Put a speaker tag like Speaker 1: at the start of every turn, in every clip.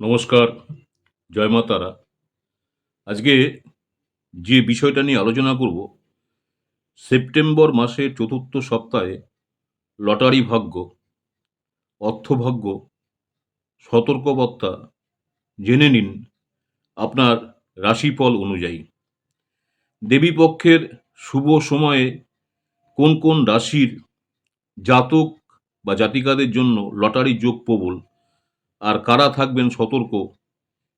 Speaker 1: নমস্কার, জয় মা তারা। আজকে যে বিষয়টা নিয়ে আলোচনা করব, সেপ্টেম্বর মাসের চতুর্থ সপ্তাহে লটারি ভাগ্য, অর্থভাগ্য, সতর্কবার্তা জেনে নিন আপনার রাশিফল অনুযায়ী। দেবীপক্ষের শুভ সময়ে কোন কোন রাশির জাতক বা জাতিকাদের জন্য লটারি যোগ প্রবল? আর কারা থাকবেন সতর্ক,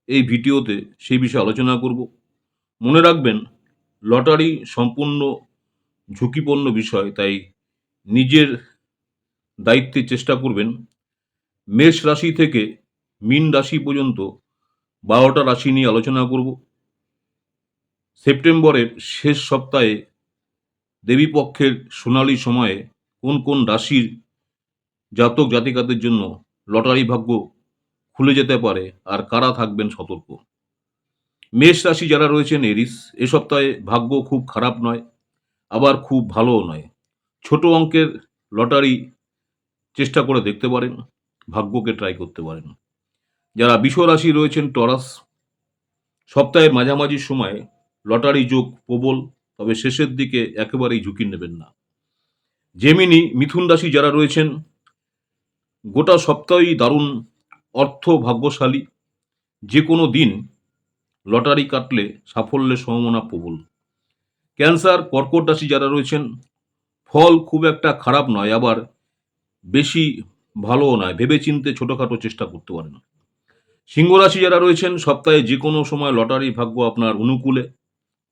Speaker 1: এই ভিডিওতে সেই বিষয়ে আলোচনা করব। মনে রাখবেন, লটারি সম্পূর্ণ ঝুঁকিপূর্ণ বিষয়, তাই নিজের দায়িত্বে চেষ্টা করবেন। মেষ রাশি থেকে মীন রাশি পর্যন্ত বারোটা রাশি নিয়ে আলোচনা করব। সেপ্টেম্বরের শেষ সপ্তাহে দেবীপক্ষের সোনালী সময়ে কোন কোন রাশির জাতক জাতিকাদের জন্য লটারি ভাগ্য খুলে যেতে পারে আর কারা থাকবেন সতর্ক? মেষ রাশি যারা রয়েছেন, এরিস, এ সপ্তাহে ভাগ্য খুব খারাপ নয়, আবার খুব ভালোও নয়। ছোট অঙ্কের লটারি চেষ্টা করে দেখতে পারেন, ভাগ্যকে ট্রাই করতে পারেন। যারা রাশি রয়েছেন, টরাস, সপ্তাহের মাঝামাঝি সময়ে লটারি যোগ প্রবল, তবে শেষের দিকে একেবারেই ঝুঁকি নেবেন না। জেমিনি মিথুন রাশি যারা রয়েছেন, গোটা সপ্তাহেই দারুণ অর্থ ভাগ্যশালী যে কোনো দিন লটারি কাটলে সাফল্যের সম্ভাবনা প্রবল। ক্যান্সার, কর্কট রাশি যারা রয়েছেন, ফল খুব একটা খারাপ নয়, আবার বেশি ভালোও নয়। ভেবেচিন্তে ছোটোখাটো চেষ্টা করতে পারেন। সিংহ রাশি যারা রয়েছেন, সপ্তাহে যে কোনো সময় লটারি ভাগ্য আপনার অনুকূলে,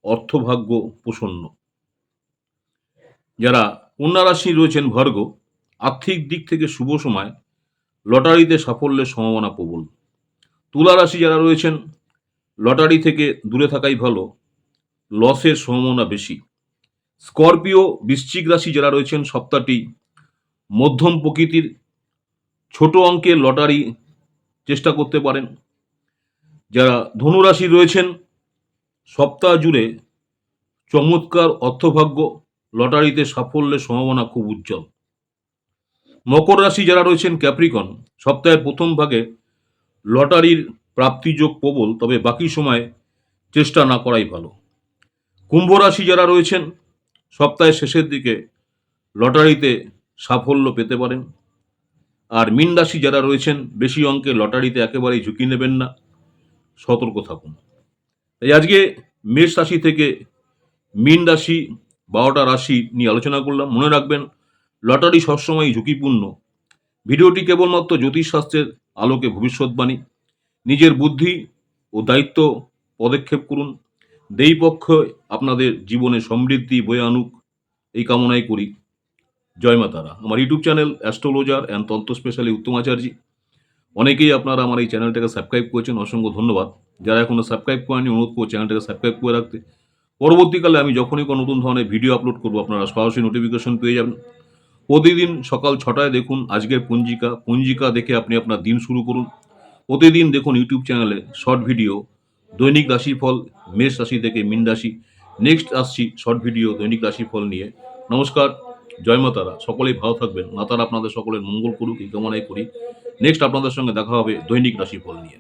Speaker 1: অর্থভাগ্য প্রসন্ন। যারা কন্যা রাশি রয়েছেন ভর্গ আর্থিক দিক থেকে শুভ সময় লটারিতে সাফল্যের সম্ভাবনা প্রবল। তুলা রাশি যারা রয়েছেন, লটারি থেকে দূরে থাকাই ভালো, লসের সম্ভাবনা বেশি। স্করপিও বৃশ্চিক রাশি যারা রয়েছেন, সপ্তাহটি মধ্যম প্রকৃতির ছোট অঙ্কের লটারি চেষ্টা করতে পারেন। যারা ধনুরাশি রয়েছেন, সপ্তাহ জুড়ে চমৎকার অর্থভাগ্য, লটারিতে সাফল্যের সম্ভাবনা খুব উজ্জ্বল। মকর রাশি যারা রয়েছেন ক্যাপ্রিকন, সপ্তাহের প্রথম ভাগে লটারির প্রাপ্তিযোগ প্রবল, তবে বাকি সময় চেষ্টা না করাই ভালো। কুম্ভ রাশি যারা রয়েছেন, সপ্তাহের শেষের দিকে লটারিতে সাফল্য পেতে পারেন। আর মিন রাশি যারা রয়েছেন, বেশি অঙ্কে লটারিতে একেবারেই ঝুঁকি নেবেন না। সতর্ক থাকুন। তাই আজকে মেষ রাশি থেকে মিন রাশি, বারোটা রাশি নিয়ে আলোচনা করলাম। মনে রাখবেন লটারি সবসময় ঝুঁকিপূর্ণ। ভিডিওটি কেবলমাত্র জ্যোতিষশাস্ত্রের আলোকে ভবিষ্যৎবাণী। নিজের বুদ্ধি ও দায়িত্ব পদক্ষেপ করুন। দেই পক্ষ আপনাদের জীবনে সমৃদ্ধি বয়ে আনুক। এই কামনাই করি। জয় মা তারা। আমার YouTube channel astrologer and tantra specially Uttam Acharya. অনেকেই আপনারা আমার এই চ্যানেলটাকে সাবস্ক্রাইব করেছেন, অসংখ্য ধন্যবাদ। যারা এখনও সাবস্ক্রাইব করেনি অনুরোধ করব চ্যানেলটাকে সাবস্ক্রাইব করে রাখতে। পরবর্তীকালে আমি যখনই কোনো নতুন ধরনের ভিডিও আপলোড করব, আপনারা সরাসরি নোটিফিকেশন পেয়ে যাবেন। প্রতিদিন সকাল ছটায় দেখুন আজকের পঞ্জিকা। পঞ্জিকা দেখে আপনি আপনার দিন শুরু করুন। প্রতিদিন দেখুন ইউটিউব চ্যানেলে শর্ট ভিডিও, দৈনিক রাশিফল, মেষ রাশি থেকে মিন রাশি। নেক্সট আসছি শর্ট ভিডিও, দৈনিক রাশিফল নিয়ে। নমস্কার, জয় মাতারা সকলেই ভালো থাকবেন। মাতারা আপনাদের সকলের মঙ্গল করুক, এই কামনাই করি। নেক্সট আপনাদের সঙ্গে দেখা হবে দৈনিক রাশিফল নিয়ে।